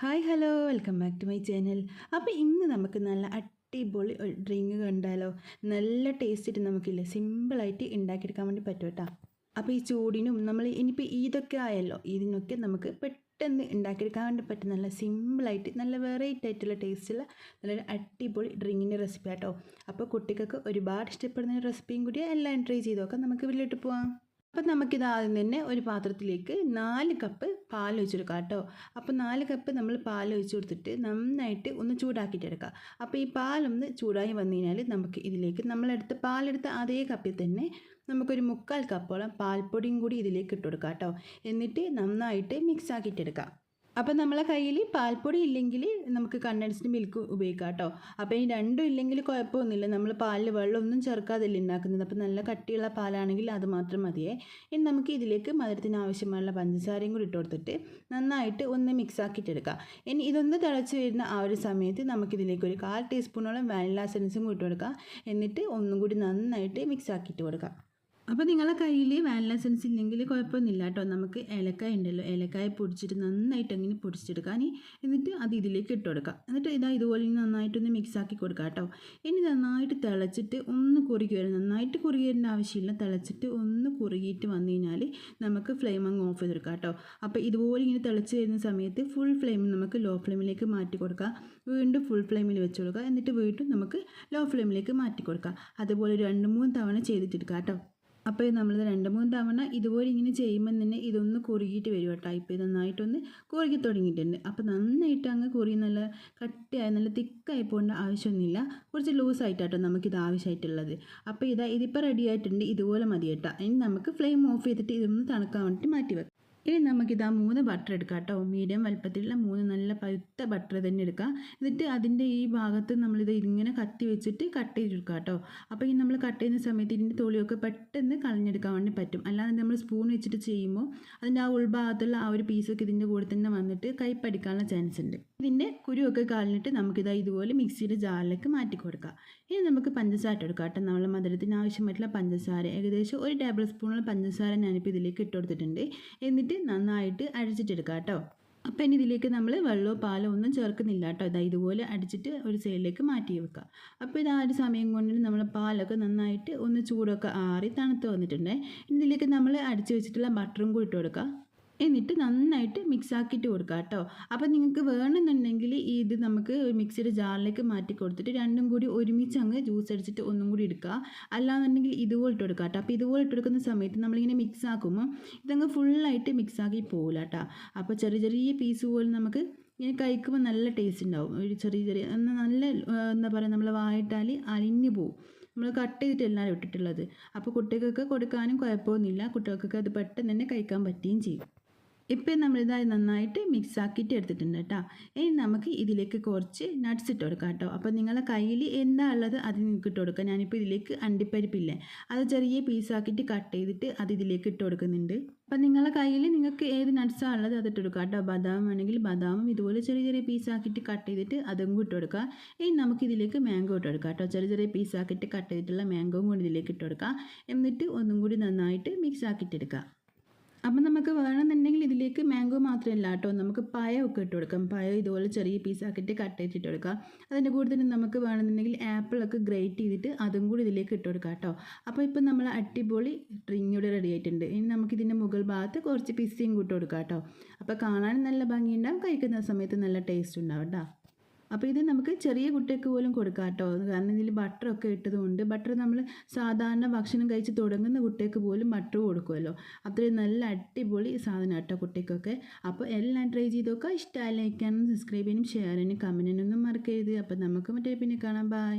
Hi hello welcome back to my channel അപ്പോൾ ഇന്ന് നമുക്ക് നല്ല അടിപൊളി ഡ്രിങ്ക് കണ്ടാലോ? നല്ല ടേസ്റ്റിട്ട് നമുക്കില്ലേ സിമ്പിളായിട്ട് ഉണ്ടാക്കിയെടുക്കാൻ വേണ്ടി പറ്റും കേട്ടോ. അപ്പോൾ ഈ ചൂടിനും നമ്മൾ ഇനിയിപ്പോൾ ഇതൊക്കെ ആയല്ലോ ഇതിനൊക്കെ നമുക്ക് പെട്ടെന്ന് ഉണ്ടാക്കിയെടുക്കാൻ വേണ്ടി പറ്റും. നല്ല സിമ്പിളായിട്ട് നല്ല വെറൈറ്റി ആയിട്ടുള്ള ടേസ്റ്റുള്ള നല്ലൊരു അടിപൊളി ഡ്രിങ്കിന്റെ റെസിപ്പി ആട്ടോ അപ്പോൾ കുട്ടികൾക്ക് ഒരുപാട് ഇഷ്ടപ്പെടുന്ന റെസിപ്പിയും കൂടി എല്ലാം ട്രൈ ചെയ്ത് നോക്കാം. നമുക്ക് വീട്ടിലിട്ട് പോവാം. അപ്പം നമുക്കിത് ആദ്യം തന്നെ ഒരു പാത്രത്തിലേക്ക് നാല് കപ്പ് പാൽ ഒഴിച്ചെടുക്കാം കേട്ടോ. അപ്പോൾ നാല് കപ്പ് നമ്മൾ പാൽ ഒഴിച്ച് കൊടുത്തിട്ട് നന്നായിട്ട് ഒന്ന് ചൂടാക്കിയിട്ട് എടുക്കാം അപ്പോൾ ഈ പാലൊന്ന് ചൂടായി വന്നു കഴിഞ്ഞാൽ നമുക്ക് ഇതിലേക്ക് നമ്മളെടുത്ത് പാലെടുത്ത അതേ കപ്പിൽ തന്നെ നമുക്കൊരു മുക്കാൽ കപ്പോളം പാൽപ്പൊടിയും കൂടി ഇതിലേക്ക് ഇട്ട് കൊടുക്കാം കേട്ടോ. എന്നിട്ട് നന്നായിട്ട് മിക്സ് ആക്കിയിട്ടെടുക്കാം. അപ്പോൾ നമ്മളെ കയ്യിൽ പാൽപ്പൊടി ഇല്ലെങ്കിൽ നമുക്ക് കണ്ടൻസ്ഡ് മിൽക്ക് ഉപയോഗിക്കാം കേട്ടോ അപ്പോൾ ഈ രണ്ടും ഇല്ലെങ്കിൽ കുഴപ്പമൊന്നുമില്ല. നമ്മൾ പാലിൽ വെള്ളമൊന്നും ചേർക്കാതല്ല ഉണ്ടാക്കുന്നത് അപ്പോൾ നല്ല കട്ടിയുള്ള പാലാണെങ്കിൽ അത് മാത്രം മതിയേ. ഇനി നമുക്ക് ഇതിലേക്ക് മധുരത്തിന് ആവശ്യമുള്ള പഞ്ചസാരയും കൂടി ഇട്ട് കൊടുത്തിട്ട് നന്നായിട്ട് ഒന്ന് മിക്സ് ആക്കിയിട്ടെടുക്കാം. ഇനി ഇതൊന്ന് തിളച്ച് വരുന്ന ആ ഒരു സമയത്ത് നമുക്കിതിലേക്ക് ഒരു കാൽ ടീസ്പൂണോളം വാനില എസൻസും കൂടി ഇട്ട് കൊടുക്കാം. എന്നിട്ട് ഒന്നും കൂടി നന്നായിട്ട് മിക്സ് ആക്കിയിട്ട് കൊടുക്കാം. അപ്പോൾ നിങ്ങളെ കയ്യിൽ വാനില എസൻസ് ഇല്ലെങ്കിൽ കുഴപ്പമൊന്നുമില്ല കേട്ടോ. നമുക്ക് ഏലക്കായ ഉണ്ടല്ലോ. ഏലക്കായ പൊടിച്ചിട്ട് നന്നായിട്ട് അങ്ങനെ പൊടിച്ചെടുക്കാൻ എന്നിട്ട് അത് ഇതിലേക്ക് ഇട്ട് കൊടുക്കാം. എന്നിട്ട് ഇതാ ഇതുപോലെ നന്നായിട്ടൊന്ന് മിക്സ് ആക്കി കൊടുക്കാം കേട്ടോ. ഇനി നന്നായിട്ട് തിളച്ചിട്ട് ഒന്ന് കുറുകി വരും നന്നായിട്ട് കുറുകി വരേണ്ട ആവശ്യമില്ല. തിളച്ചിട്ട് ഒന്ന് കുറുകിയിട്ട് വന്നു കഴിഞ്ഞാൽ നമുക്ക് ഫ്ലെയിം അങ്ങ് ഓഫ് ചെയ്തെടുക്കാം കേട്ടോ. അപ്പോൾ ഇതുപോലെ ഇങ്ങനെ തിളച്ച് വരുന്ന സമയത്ത് ഫുൾ ഫ്ലെയിം നമുക്ക് ലോ ഫ്ലെയിമിലേക്ക് മാറ്റി കൊടുക്കുക വീണ്ടും ഫുൾ ഫ്ലെയിമിൽ വെച്ച് കൊടുക്കുക എന്നിട്ട് വീണ്ടും നമുക്ക് ലോ ഫ്ലെയിമിലേക്ക് മാറ്റി കൊടുക്കുക അതുപോലെ രണ്ട് മൂന്ന് തവണ ചെയ്തിട്ടെടുക്കാം കേട്ടോ. അപ്പോൾ നമ്മളിത് രണ്ട് മൂന്ന് തവണ ഇതുപോലെ ഇങ്ങനെ ചെയ്യുമ്പോൾ തന്നെ ഇതൊന്ന് കുറുകിയിട്ട് വരും കേട്ടോ. ഇപ്പോൾ ഇത് നന്നായിട്ടൊന്ന് കുറുകി തുടങ്ങിയിട്ടുണ്ട്. അപ്പോൾ നന്നായിട്ട് അങ്ങ് കുറുകി നല്ല കട്ടിയായി നല്ല തിക്കായി പോകേണ്ട ആവശ്യമൊന്നുമില്ല. കുറച്ച് ലൂസായിട്ടാട്ടോ നമുക്കിത് ആവശ്യമായിട്ടുള്ളത്. അപ്പോൾ ഇതാ ഇതിപ്പോൾ റെഡി ആയിട്ടുണ്ട്. ഇതുപോലെ മതി കേട്ടോ. ഇനി നമുക്ക് ഫ്ലെയിം ഓഫ് ചെയ്തിട്ട് ഇതൊന്ന് തണുക്കാൻ വേണ്ടിയിട്ട് മാറ്റി വെക്കാം. ഇനി നമുക്കിതാ മൂന്ന് ബട്ടർ എടുക്കാം കേട്ടോ മീഡിയം വലുപ്പത്തിലുള്ള മൂന്ന് നല്ല പഴുത്ത ബട്ടർ തന്നെ എടുക്കാം. എന്നിട്ട് അതിന്റെ ഈ ഭാഗത്ത് നമ്മളിത് ഇങ്ങനെ കത്തി വെച്ചിട്ട് കട്ട് ചെയ്തെടുക്കാം കേട്ടോ അപ്പോൾ ഇനി നമ്മൾ കട്ട് ചെയ്യുന്ന സമയത്ത് ഇതിന്റെ തൊളിയൊക്കെ പെട്ടെന്ന് കളഞ്ഞെടുക്കാൻ വേണ്ടി പറ്റും. അല്ലാതെ നമ്മൾ സ്പൂൺ വെച്ചിട്ട് ചെയ്യുമ്പോൾ അതിന്റെ ആ ഉൾഭാഗത്തുള്ള ആ ഒരു പീസൊക്കെ ഇതിന്റെ കൂടെ തന്നെ വന്നിട്ട് കൈപ്പടിക്കാനുള്ള ചാൻസ് ഉണ്ട്. ഇതിന്റെ കുരുവൊക്കെ കളഞ്ഞിട്ട് നമുക്കിതാ ഇതുപോലെ മിക്സിയുടെ ജാറിലേക്ക് മാറ്റി കൊടുക്കാം. ഇനി നമുക്ക് പഞ്ചസാര എടുക്കാം കേട്ടോ. നമ്മൾ മധുരത്തിന് ആവശ്യമായിട്ടുള്ള പഞ്ചസാര. ഏകദേശം ഒരു ടേബിൾ സ്പൂണുള്ള പഞ്ചസാര ഞാനിപ്പോൾ ഇതിലേക്ക് ഇട്ട് കൊടുത്തിട്ടുണ്ട്. എന്നിട്ട് നന്നായിട്ട് അഴിച്ചിട്ടെടുക്കാം കേട്ടോ. അപ്പോൾ ഇനി ഇതിലേക്ക് നമ്മൾ വെള്ളമോ പാലോ ഒന്നും ചേർക്കുന്നില്ല കേട്ടോ. ഇതാ ഇതുപോലെ അടിച്ചിട്ട് ഒരു സൈഡിലേക്ക് മാറ്റി വെക്കുക അപ്പോൾ ഇത് ആ ഒരു സമയം കൊണ്ട് നമ്മൾ പാലൊക്കെ നന്നായിട്ട് ഒന്ന് ചൂടൊക്കെ ആറി തണുത്ത് വന്നിട്ടുണ്ട്. ഇനി ഇതിലേക്ക് നമ്മൾ അടിച്ച് വെച്ചിട്ടുള്ള ബട്ടറും കൂടി ഇട്ട് കൊടുക്കുക എന്നിട്ട് നന്നായിട്ട് മിക്സ് ആക്കിയിട്ട് കൊടുക്കുക കേട്ടോ. അപ്പോൾ നിങ്ങൾക്ക് വേണമെന്നുണ്ടെങ്കിൽ ഇത് നമുക്ക് മിക്സിയുടെ ജാറിലേക്ക് മാറ്റി കൊടുത്തിട്ട് രണ്ടും കൂടി ഒരുമിച്ച് അങ്ങ് ജ്യൂസ് അടിച്ചിട്ട് ഒന്നും കൂടി എടുക്കുക. അല്ലാന്നുണ്ടെങ്കിൽ ഇതുപോലെ ഇട്ട് കൊടുക്കുക കേട്ടോ. അപ്പോൾ ഇതുപോലെ ഇട്ട് കൊടുക്കുന്ന സമയത്ത് നമ്മളിങ്ങനെ മിക്സ് ആക്കുമ്പോൾ ഇതങ്ങ് ഫുള്ളായിട്ട് മിക്സ് ആക്കി പോകില്ല കേട്ടോ. അപ്പോൾ ചെറിയ ചെറിയ പീസ് പോലും നമുക്ക് ഇങ്ങനെ കഴിക്കുമ്പോൾ നല്ല ടേസ്റ്റ് ഉണ്ടാവും. ഒരു ചെറിയ ചെറിയ എന്നാൽ നല്ല എന്താ പറയുക നമ്മൾ വായിട്ടാൽ അലിഞ്ഞു പോവും. നമ്മൾ കട്ട് ചെയ്തിട്ടല്ല ഇട്ടിട്ടുള്ളത്. അപ്പോൾ കുട്ടികൾക്ക് കൊടുക്കാനും കുഴപ്പമൊന്നുമില്ല. കുട്ടികൾക്കൊക്കെ അത് പെട്ടെന്ന് തന്നെ കഴിക്കാൻ പറ്റുകയും ചെയ്യും. ഇപ്പം നമ്മളിതായി നന്നായിട്ട് മിക്സ് ആക്കിയിട്ട് എടുത്തിട്ടുണ്ട് കേട്ടോ. ഇനി നമുക്ക് ഇതിലേക്ക് കുറച്ച് നട്ട്സ് ഇട്ട് കൊടുക്കാം കേട്ടോ. അപ്പോൾ നിങ്ങളെ കയ്യിൽ എന്താ ഉള്ളത് അത് നിങ്ങൾക്ക് ഇട്ട് കൊടുക്കാം. ഞാനിപ്പോൾ ഇതിലേക്ക് അണ്ടിപ്പരിപ്പില്ലേ അത് ചെറിയ പീസാക്കിയിട്ട് കട്ട് ചെയ്തിട്ട് അത് ഇതിലേക്ക് ഇട്ട് കൊടുക്കുന്നുണ്ട്. അപ്പം നിങ്ങളെ കയ്യിൽ നിങ്ങൾക്ക് ഏത് നട്ട്സാണ് ഉള്ളത് അത് ഇട്ട് കൊടുക്കുക കേട്ടോ. ബദാം വേണമെങ്കിൽ ബദാമും ഇതുപോലെ ചെറിയ ചെറിയ പീസാക്കിയിട്ട് കട്ട് ചെയ്തിട്ട് അതും ഇട്ട് കൊടുക്കുക ഇനി നമുക്ക് ഇതിലേക്ക് മാംഗോ ഇട്ട് കൊടുക്കാം കേട്ടോ. ചെറിയ ചെറിയ പീസാക്കിയിട്ട് കട്ട് ചെയ്തിട്ടുള്ള മാംഗോയും കൂടി ഇതിലേക്ക് ഇട്ട് കൊടുക്കുക എന്നിട്ട് ഒന്നും കൂടി നന്നായിട്ട് മിക്സ് ആക്കിയിട്ട് എടുക്കുക അപ്പം നമുക്ക് വേണമെന്നുണ്ടെങ്കിൽ ഇതിലേക്ക് മാംഗോ മാത്രമല്ല കേട്ടോ. നമുക്ക് പഴമൊക്കെ ഇട്ട് കൊടുക്കാം. പഴം ഇതുപോലെ ചെറിയ പീസാക്കിയിട്ട് കട്ട് ചെയ്തിട്ട് കൊടുക്കാം. അതിന്റെ കൂടെ തന്നെ നമുക്ക് വേണമെന്നുണ്ടെങ്കിൽ ആപ്പിളൊക്കെ ഗ്രേറ്റ് ചെയ്തിട്ട് അതും കൂടി ഇതിലേക്ക് ഇട്ട് കൊടുക്കാം കേട്ടോ. അപ്പോൾ ഇപ്പം നമ്മൾ അടിപൊളി ഡ്രിങ്ക് ഇവിടെ റെഡി ആയിട്ടുണ്ട്. ഇനി നമുക്ക് ഇതിന്റെ മുകൾ ഭാഗത്ത് കുറച്ച് പിസ്സയും കൂട്ടി കൊടുക്കാം കേട്ടോ. അപ്പോൾ കാണാൻ നല്ല ഭംഗിയുണ്ടാവും കഴിക്കുന്ന സമയത്ത് നല്ല ടേസ്റ്റ് ഉണ്ടാവും കേട്ടോ. അപ്പോൾ ഇത് നമുക്ക് ചെറിയ കുട്ടികൾക്ക് പോലും കൊടുക്കാം കേട്ടോ. കാരണം ഇതിൽ ബട്ടറൊക്കെ ഇട്ടതുകൊണ്ട് ബട്ടർ നമ്മൾ സാധാരണ ഭക്ഷണം കഴിച്ച് തുടങ്ങുന്ന കുട്ടികൾക്ക് പോലും ബട്ടർ കൊടുക്കുമല്ലോ. അത്രയും നല്ല അടിപൊളി സാധനം കേട്ടോ കുട്ടിക്കൊക്കെ അപ്പോൾ എല്ലാം ട്രൈ ചെയ്ത് നോക്കുക. ഇഷ്ടമായി ലൈക്കാനും സബ്സ്ക്രൈബ് ചെയ്യാനും ഷെയർ ചെയ്യാനും കമന്റിനൊന്നും മറക്കരുത്. അപ്പോൾ നമുക്ക് മറ്റേ പിന്നെ കാണാം. ബൈ